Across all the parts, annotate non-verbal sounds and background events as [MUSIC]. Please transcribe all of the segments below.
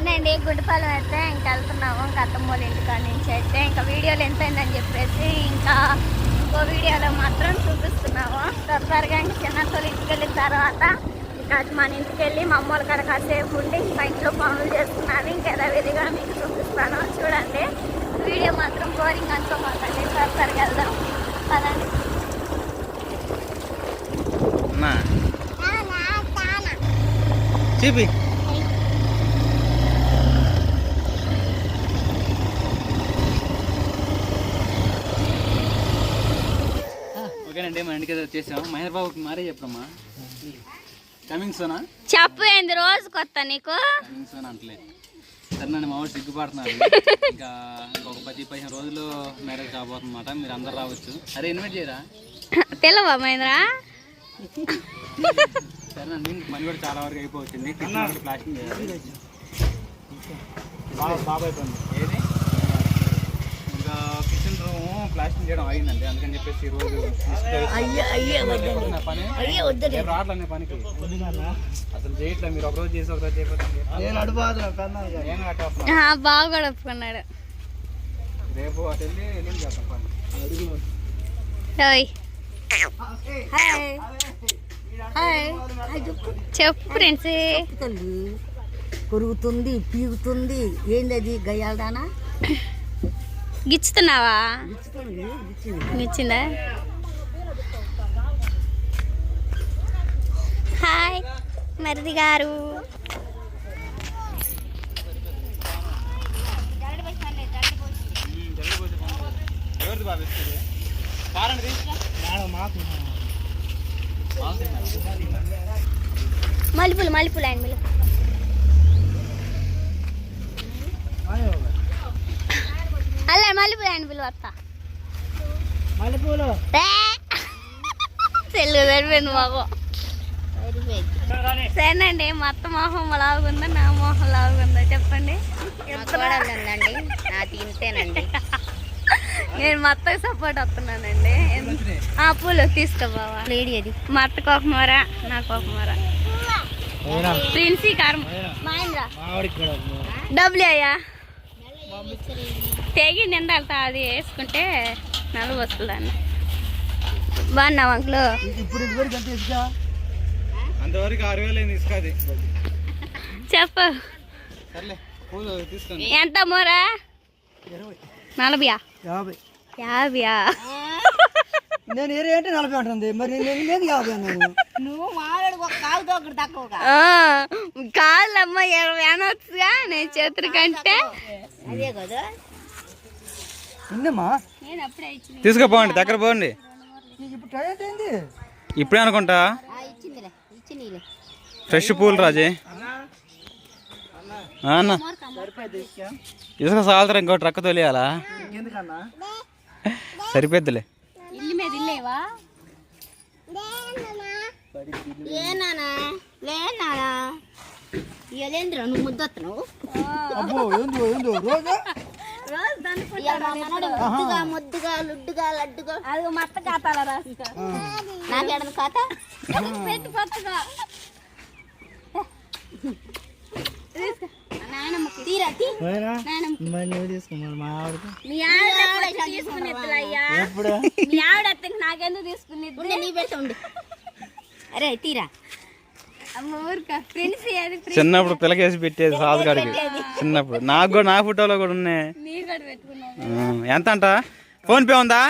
సరే అండి గుడిపాలెం అయితే ఇంకా వెళ్తున్నాము ఇంకా అత్తమ్మోళ్ళ ఇంటికాడ నుంచి అయితే ఇంకా వీడియోలు ఎంత అయిందని చెప్పేసి ఇంకా ఇంకో వీడియోలో మాత్రం చూపిస్తున్నాము. త్వరగా ఇంక చిన్నతోళ్ళ ఇంటికి వెళ్ళిన తర్వాత ఇంకా మన ఇంటికి వెళ్ళి మా అమ్మోళ్ళ కాడ కాసేపు ఉండి ఇంకా ఇంట్లో పనులు చేస్తున్నాను ఇంకా యథావిధిగా మీకు చూపిస్తాను. చూడండి. వీడియో మాత్రం బోరింగ్ అనుకోమాకండి త్వరగా వెళ్దాం. పదండి. చూపి. ఓకేనండి మా ఇంటికి వచ్చేసాం మహేష్ బాబుకి మారే చెప్పమ్మా కమింగ్ సోనా? చెప్పు ఏంది రోజు కొత్త నీకు? కమింగ్ సోనా అంటలే. సరే నన్ను మా వాడు సిగ్గుపడుతున్నారు ఇంకా ఇంకొక పది పదిహేను రోజులు మ్యారేజ్ కాబోతుందన్నమాట. మీరు అందరు రావచ్చు. అరే ఇన్వైట్ చేయరా? తెలవా మహేంద్ర? సరే నండి మనీ కూడా చాలా వరకు అయిపోతుంది ప్లాస్టింగ్ చేయాలి. బాబాయ్ ఏది? ప్లాస్టింగ్ చేయడం అయిందండి అందుకని చెప్పేసి ఈ రోజు రావట్లే పనికి? అసలు చేయట్లే మీరు ఒకరోజు చేసి ఒకరోజు చేయకపోతే బాగా రేపు అటు వెళ్ళి ఎల్లుండి చేస్తాం పని? అడుగు ఓయ్. హాయ్. హాయ్. చెప్పు ఫ్రెండ్స్ తల్లి. కొరుగుతుంది పీగుతుంది. ఏంది అది? గయ్యాలదానా? గిచ్చుతున్నావా? గిచ్చిందా. హాయ్ మరిది గారు. ఎవరిది బాబు ఇస్తుంది కారండి మాకు మల్లెపూలు మల్లెపూలు అండి మల్లెపూలు అల్లే మల్లెపూలు అండి పిలువ వస్తా మల్లెపూలు తెలుగు సరిపోయింది మాకు. సరేనండి మొత్తం మొహం లాగుందా నా మొహం లాగుందా చెప్పండి. ఉందండి నాది ఇంతేనండి నేను మా అత్తకి సపోర్ట్ వస్తున్నానండి. ఆ పూలు తీసుకోబావా లేడీ అది. మా అత్తకు ఒక మొర నాకు ఒక మొర ప్రిన్సీ కారం మహేంద్ర. కూడా డబ్బులు అయ్యా. తెగింది ఎంత అది వేసుకుంటే నలుగు వస్తుందండి. బాగున్నావు అంకులు? అంతవరకు ఆరు వేలు చెప్పు. ఎంత మోరా? నలభయా? యాభై. యాభయా? నేను ఇరవై అంటే నలభై అంటుంది. మరి నేను లేదు యాభై అన్నాను. నువ్వు మామిడి ఒక కాలుతో ఒకటి తక్కువ కాళ్ళమ్మ ఇరవై అనొచ్చుగా నేను చేతుల కంటే. అదే కదా. ఉందమ్మా తీసుకుపోండి దగ్గర పోండి. ఇప్పుడు అనుకుంటా. ఇచ్చిందిలే ఇచ్చిందిలే ఫ్రెష్ పూలు రాజే. అన్న. ఇసుక సాగుతారు ఇంకో ట్రక్ తొలియాలా? ఎందుకన్నా సరిపోద్దులే నువ్వు ముద్దొస్తున్నావు ముద్దుగా ముద్దుగా లుడ్డుగా లడ్డుగా. అది మత్త ఖాతాలో రాసుకో నాకేడన ఖాతా పెట్టి అత్తకి నాకెందుకు తీసుకుని అరే తీరా అమ్మ ఊరిక ఫ్రెండ్స్ అది చిన్నప్పుడు పిల్లకేసి పెట్టేది సాధుగాడికి. చిన్నప్పుడు. నాకు కూడా నా ఫోటోలో కూడా ఉన్నాయి. ఎంత అంట ఫోన్ పే ఉందా?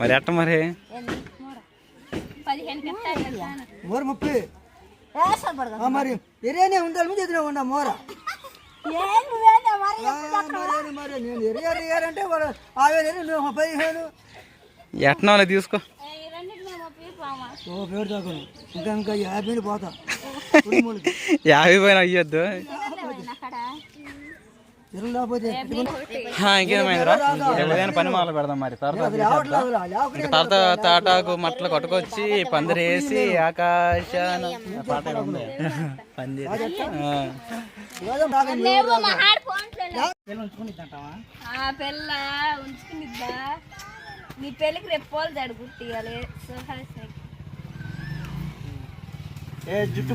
మరి ఎట్ట మరి? ముప్పై. మరి ఎరేనే ఉండాలి మీద ఎదురు ఉండా వాళ్ళకి తీసుకో ఈ రెండింటిని ముప్పై పామా ఓ పేరు దాకా ఇంకా ఇంకా యాభై పోతా. [LAUGHS] రెండు మూడుకి. యాభై పైన అయ్యొద్దు ఇంకేమైందిరా పని మొదలు పెడదాం మరి. తర్వాత తర్వాత తాటాకు మట్టలు కొట్టుకొచ్చి ఆకాశాన. పందిరి ఆ. లేవు మా హాడ్ ఫోన్లో ఉంచుకుంటావా ఆ పిల్ల ఉంచుకునిద్దా నీ పెళ్ళికి రేపు పోలు జడు గుర్తియాలి సుహాసిని ఏ జుట్టు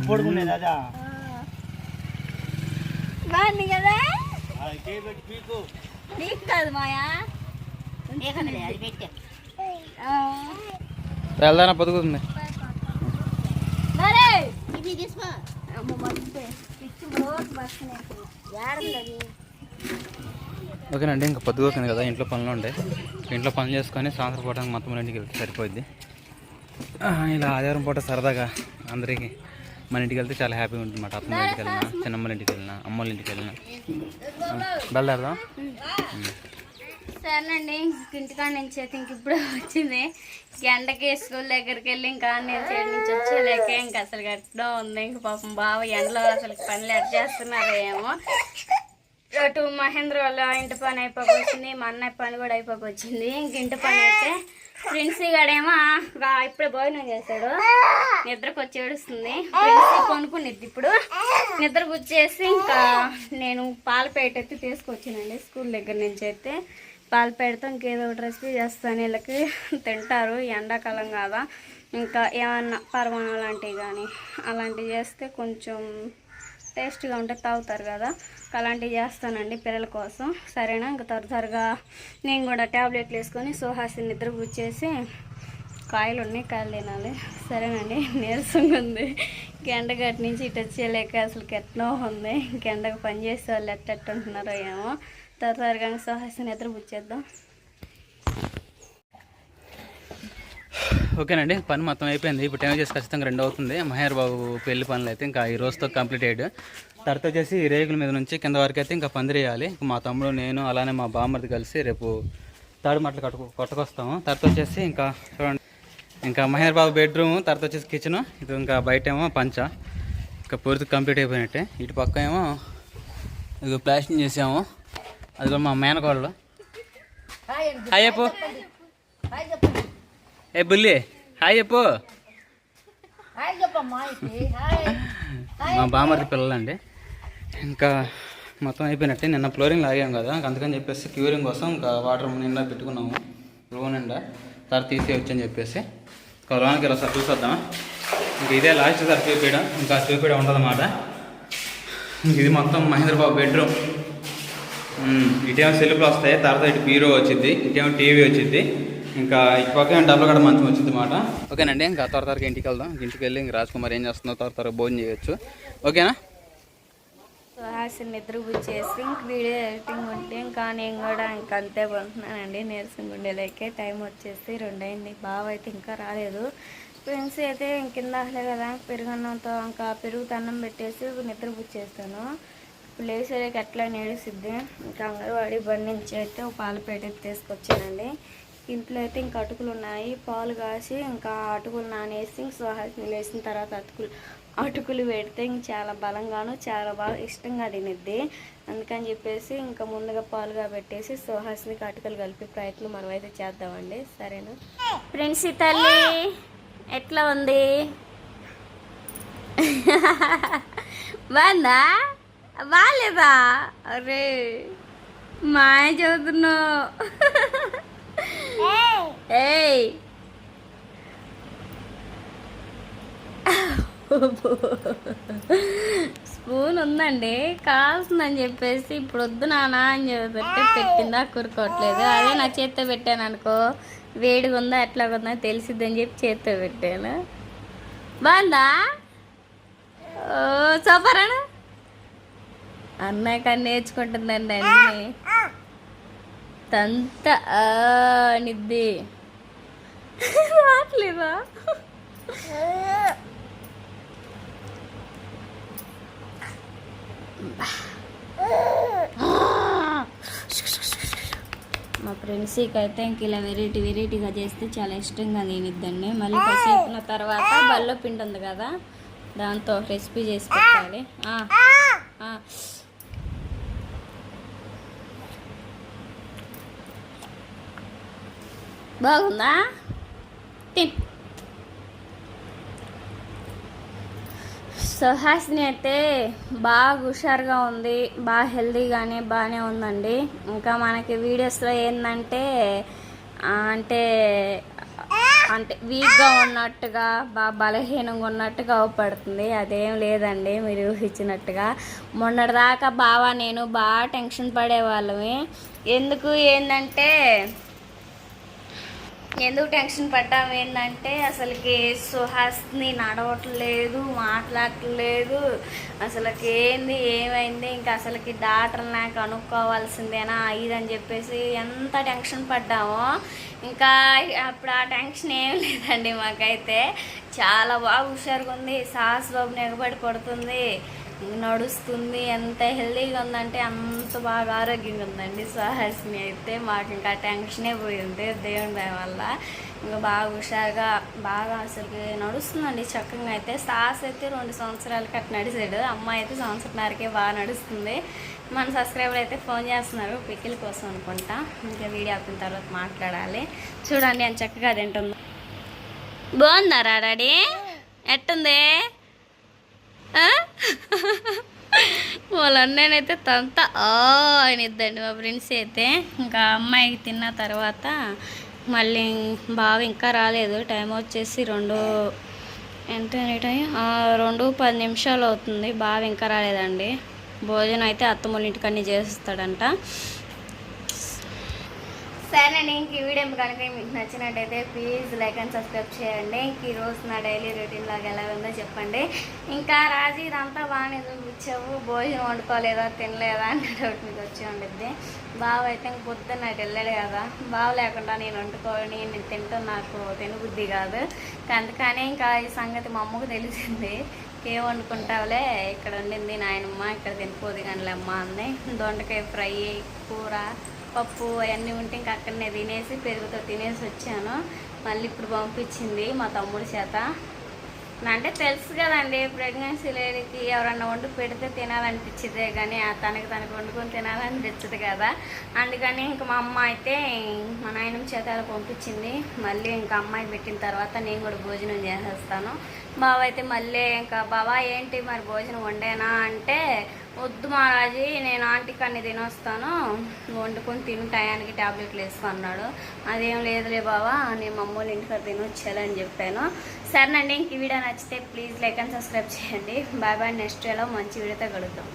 అదా బాగుంది కదా? నీకు కాదు మాయా? ఏకనలే అది పెట్టే. వెళ్దానా పొదుగుతుంది తీసుకో. అమ్మ ఓకేనండి ఇంకా పొద్దుగోతుంది కదా ఇంట్లో పనులు ఉండే. ఇంట్లో పనులు చేసుకొని సాయంత్రం పూట మొత్తం ఇంటికి వెళ్తే సరిపోద్ది ఇలా ఆదివారం పూట సరదాగా అందరికీ మన ఇంటికి వెళ్తే చాలా హ్యాపీగా ఉంటుందన్నమాట. అత్తమ్మ ఇంటికి వెళ్ళినా చిన్నమ్మల ఇంటికి వెళ్ళినా అమ్మల ఇంటికి వెళ్ళినా. బయలుదేరదాం? సరేనండి ఇంటికాడ నుంచి అయితే ఇంక ఇప్పుడు వచ్చింది. ఎండకి స్కూల్ దగ్గరికి వెళ్ళి ఇంకా నేను సైడ్ నుంచి వచ్చేలేక ఇంక అసలు గట్టడం ఉంది. ఇంక పాపం బావ ఎండలో అసలు పనులు ఎట్ చేస్తున్నారేమో. అటు మహేంద్ర వాళ్ళ ఇంటి పని అయిపోకొచ్చింది మా అన్నయ్య పని కూడా అయిపోకొచ్చింది ఇంక ఇంటి పని అయితే ప్రిన్సీ గడేమో ఇప్పుడే భోజనం చేశాడు నిద్రకు వచ్చి ఏడుస్తుంది. కొనుక్కునిద్ది ఇప్పుడు. నిద్రకు వచ్చేసి ఇంకా నేను పాలపేట అయితే తీసుకొచ్చానండి స్కూల్ దగ్గర నుంచి అయితే. పాలపేటతో ఇంకేదో ఒకటి రెసిపీ చేస్తాను. వీళ్ళకి తింటారు ఎండాకాలం కాదా. ఇంకా ఏమన్నా పర్వాణం లాంటివి కానీ అలాంటివి చేస్తే కొంచెం టేస్ట్గా ఉంటే తాగుతారు కదా. అలాంటివి చేస్తానండి పిల్లల కోసం. సరేనా? ఇంకా త్వర త్వరగా నేను కూడా ట్యాబ్లెట్లు వేసుకొని సుహాసిని నిద్ర కూర్చేసి కాయలు ఉన్నాయి కాయలు తినాలి. సరేనండి. నీరసంగా ఉంది. గంటగట్టి నుంచి ఇటు వచ్చేయలేక అసలు ఎట్నో ఉంది. గంటకు పనిచేసే వాళ్ళు ఎట్టట్టు ఉంటున్నారో ఏమో. త్వర త్వరగా సుహాసిని నిద్ర కూర్చేద్దాం ఓకేనండి పని మొత్తం అయిపోయింది. ఇప్పుడు టైం చేసి ఖచ్చితంగా రెండు అవుతుంది. మహేర్ బాబు పెళ్ళి పనులు అయితే ఇంకా ఈ రోజుతో కంప్లీట్ అయ్యాడు. తర్వాత వచ్చేసి ఈ రేకుల మీద నుంచి కింద వరకు అయితే ఇంకా పందిరేయాలి మా తమ్ముడు నేను అలానే మా బామ్మది కలిసి రేపు తాడు మట్టలు కట్టుకు కొట్టుకొస్తాము. తర్వాత వచ్చేసి ఇంకా చూడండి. ఇంకా మహేర్ బాబు బెడ్రూమ్ తర్వాత వచ్చేసి కిచెన్ ఇది ఇంకా బయట ఏమో పంచ. ఇంకా పూర్తి కంప్లీట్ అయిపోయినట్టే. ఇటు పక్క ఏమో ఇది ప్లాస్టింగ్ చేసాము. అది కూడా మా మేనకోళ్ళు హాయ్ ఏ బుల్లి హాయ్ చెప్పు. మా బామర్ది పిల్లలండి. ఇంకా మొత్తం అయిపోయినట్టే నిన్న ఫ్లోరింగ్ లాగాం కదా అందుకని చెప్పేసి క్యూరింగ్ కోసం ఇంకా వాటర్ నిండా పెట్టుకున్నాము రూమ్ నిండా. తర్వాత తీసేయచ్చు అని చెప్పేసి ఇంకా ఇలా సార్ చూసొద్దాం ఇంక ఇదే లాస్ట్ సార్ చూపించడం ఇంకా చూపించడం ఉండదన్నమాట. ఇంక ఇది మొత్తం మహేంద్ర బాబు బెడ్రూమ్ ఇటేమో సెల్ఫ్లు వస్తాయి తర్వాత ఇటు బీరో వచ్చింది ఇటేమో టీవీ వచ్చింది ఇంకా ఇటు పక్క డబ్బులు కూడా మంచం వచ్చింది అనమాట ఓకేనండి ఇంకా త్వర త్వరగా ఇంటికి వెళ్దాం. ఇంటికి వెళ్ళి ఇంక రాజ్ కుమార్ ఏం చేస్తుందో త్వర త్వరగా భోజనం చేయొచ్చు. ఓకేనా? నిద్ర చేసి ఇంక వీడియో ఎడిటింగ్ ఉంటే ఇంకా నేను కూడా ఇంకా అంతే పంటున్నానండి నీరసం గుండెలకే టైం వచ్చేసి రెండు అయింది బావ అయితే ఇంకా రాలేదు. ఫ్రెండ్స్ అయితే కింద అసలే కదా పెరుగన్నంతో ఇంకా పెరుగు అన్నం పెట్టేసి నిద్ర చేస్తాను. ఇప్పుడు లేచేకి ఎట్లా నేడుసిద్ది ఇంకా అంగన్వాడి బండి నుంచి అయితే ఒక పాల పేట తీసుకొచ్చానండి. ఇంట్లో అయితే ఇంకా అటుకులు ఉన్నాయి. పాలు కాసి ఇంకా అటుకులు నానేసి ఇంక సుహాసిని లేచిన తర్వాత అటుకులు అటుకులు పెడితే ఇంక చాలా బలంగాను చాలా బాగా ఇష్టంగా తినిద్ది. అందుకని చెప్పేసి ఇంకా ముందుగా పాలుగా పెట్టేసి సుహాసినికి అటుకులు కలిపి ప్రయత్నం మనం అయితే చేద్దామండి. సరేనా? ఫ్రెండ్స్ తల్లి ఎట్లా ఉంది? బాగుందా? బాగాలేదా? అరే మాయ చదువుతున్నావు. ఏయ్. స్పూన్ ఉందండి. కాల్సిందని చెప్పేసి ఇప్పుడు వద్దు నానా అని చెప్పి పెట్టిందా? కురుకోవట్లేదు. అదే నా చేత్తో పెట్టాను అనుకో. వేడిగా ఉందా ఎట్లా ఉందా తెలిసిద్దని చెప్పి చేత్తో పెట్టాను. బాగుందా? సూపర్ అన్న. అన్నాక కానీ నేర్చుకుంటుందండి అన్నీ. తంత ఆ నిద్ది. రావట్లేదా? మా ఫ్రెండ్స్కి అయితే ఇంక ఇలా వెరైటీ వెరైటీగా చేస్తే చాలా ఇష్టంగా నేను తినిద్దండి. మళ్ళీ కాసేపు తర్వాత బల్లో పిండి ఉంది కదా దాంతో రెసిపీ చేసి పెట్టాలి. బాగుందా? తిన్ సుహాసిని అయితే బాగా హుషారుగా ఉంది బాగా హెల్దీగానే బాగానే ఉందండి. ఇంకా మనకి వీడియోస్లో ఏంటంటే అంటే అంటే వీక్గా ఉన్నట్టుగా బాగా బలహీనంగా ఉన్నట్టుగా అవపడుతుంది. అదేం లేదండి మీరు ఊహించినట్టుగా. మొన్నటిదాకా బావా నేను బాగా టెన్షన్ పడేవాళ్ళమే. ఎందుకు? ఏంటంటే ఎందుకు టెన్షన్ పడ్డాం? ఏంటంటే అసలుకి సుహాస్ని నడవట్లేదు మాట్లాడట్లేదు. అసలుకి ఏంది ఏమైంది? ఇంకా అసలుకి డాక్టర్ నాకు కనుక్కోవాల్సిందేనా ఇదని చెప్పేసి ఎంత టెన్షన్ పడ్డామో. ఇంకా అప్పుడు ఆ టెన్షన్ ఏం లేదండి మాకైతే. చాలా బాగా హుషారుగా ఉంది. సాహస్ బాబు నిగబడి పడుతుంది నడుస్తుంది. ఎంత హెల్తీగా ఉందంటే అంత బాగా ఆరోగ్యంగా ఉందండి సుహాసిని అయితే మాకు ఇంకా టెన్షనే పోయింది దేవుని దయ వల్ల ఇంకా బాగా హుషారుగా బాగా అసలు నడుస్తుందండి చక్కగా. అయితే సాస్ అయితే రెండు సంవత్సరాలకి అట్లా నడిచాడు. అమ్మాయి అయితే సంవత్సరంన్నరకే బాగా నడుస్తుంది. మన సబ్స్క్రైబర్ అయితే ఫోన్ చేస్తున్నారు. పికిల్ కోసం అనుకుంటా. ఇంకా వీడియో అయిన తర్వాత మాట్లాడాలి. చూడండి అని చక్కగా తింటుంది బాగున్నారా డాడీ? ఎట్టుంది? వాళ్ళ అన్నయ్యనైతే తంత. ఆ అనిద్దండి మా ఫ్రెండ్స్ అయితే. ఇంకా అమ్మాయికి తిన్న తర్వాత మళ్ళీ బావ ఇంకా రాలేదు. టైం వచ్చేసి రెండు ఎంత టైం? రెండు పది నిమిషాలు అవుతుంది. బావ ఇంకా రాలేదండి. భోజనం అయితే అత్తమ్మల ఇంటికన్నీ సరే అండి ఇంక ఈ వీడియో కనుక మీకు నచ్చినట్టయితే ప్లీజ్ లైక్ అండ్ సబ్స్క్రైబ్ చేయండి. ఇంక ఈ నా డైలీ రొటీన్ లాగా ఎలా ఉందో చెప్పండి. ఇంకా రాజు ఇదంతా బాగానే చూపించావు భోజనం వండుకోలేదా? తినలేదా? అనే డౌట్ మీకు వచ్చి ఉండిద్ది. బావ అయితే ఇంక పొద్దున్న నాకు వెళ్ళాడు కదా. బావ లేకుండా నేను వండుకొని నేను తింటూ నాకు తినబుద్ధి కాదు. అందుకని ఇంకా ఈ సంగతి మా అమ్మకు తెలిసింది. ఏం వండుకుంటావులే? ఇక్కడ ఉండింది నాయనమ్మ ఇక్కడ తినిపోదు కానీ అమ్మ అంది. దొండకాయ ఫ్రై కూర పప్పు అవన్నీ ఉంటే ఇంకా అక్కడనే తినేసి పెరుగుతో తినేసి వచ్చాను. మళ్ళీ ఇప్పుడు పంపించింది మా తమ్ముడి చేత. అంటే తెలుసు కదండి ప్రెగ్నెన్సీ లేడీకి ఎవరన్నా వండు పెడితే తినాలనిపించిందే కానీ ఆ తనకి తనకు వండుకొని తినాలనిపించదు కదా. అందుకని ఇంక మా అమ్మ అయితే మా నాయనమ్మ చేత అలా పంపించింది. మళ్ళీ ఇంకా అమ్మాయి పెట్టిన తర్వాత నేను కూడా భోజనం చేసేస్తాను. బావ అయితే మళ్ళీ ఇంకా బావా ఏంటి మరి భోజనం వండేనా? అంటే వద్దు మహారాజీ నేను ఆంటీకి అన్ని తినొస్తాను. వండుకొని తిను టయానికి టాబ్లెట్లు వేసుకున్నాడు అదేం లేదులే బావా నేను మమ్మల్ని ఇంటికి తినొచ్చేయాలని చెప్పాను. సరేనండి ఇంక ఈ వీడియో నచ్చితే ప్లీజ్ లైక్ అండ్ సబ్స్క్రైబ్ చేయండి. బాయ్ బాయ్ నెక్స్ట్ ఎలా మంచి వీడియోతో కలుగుతాం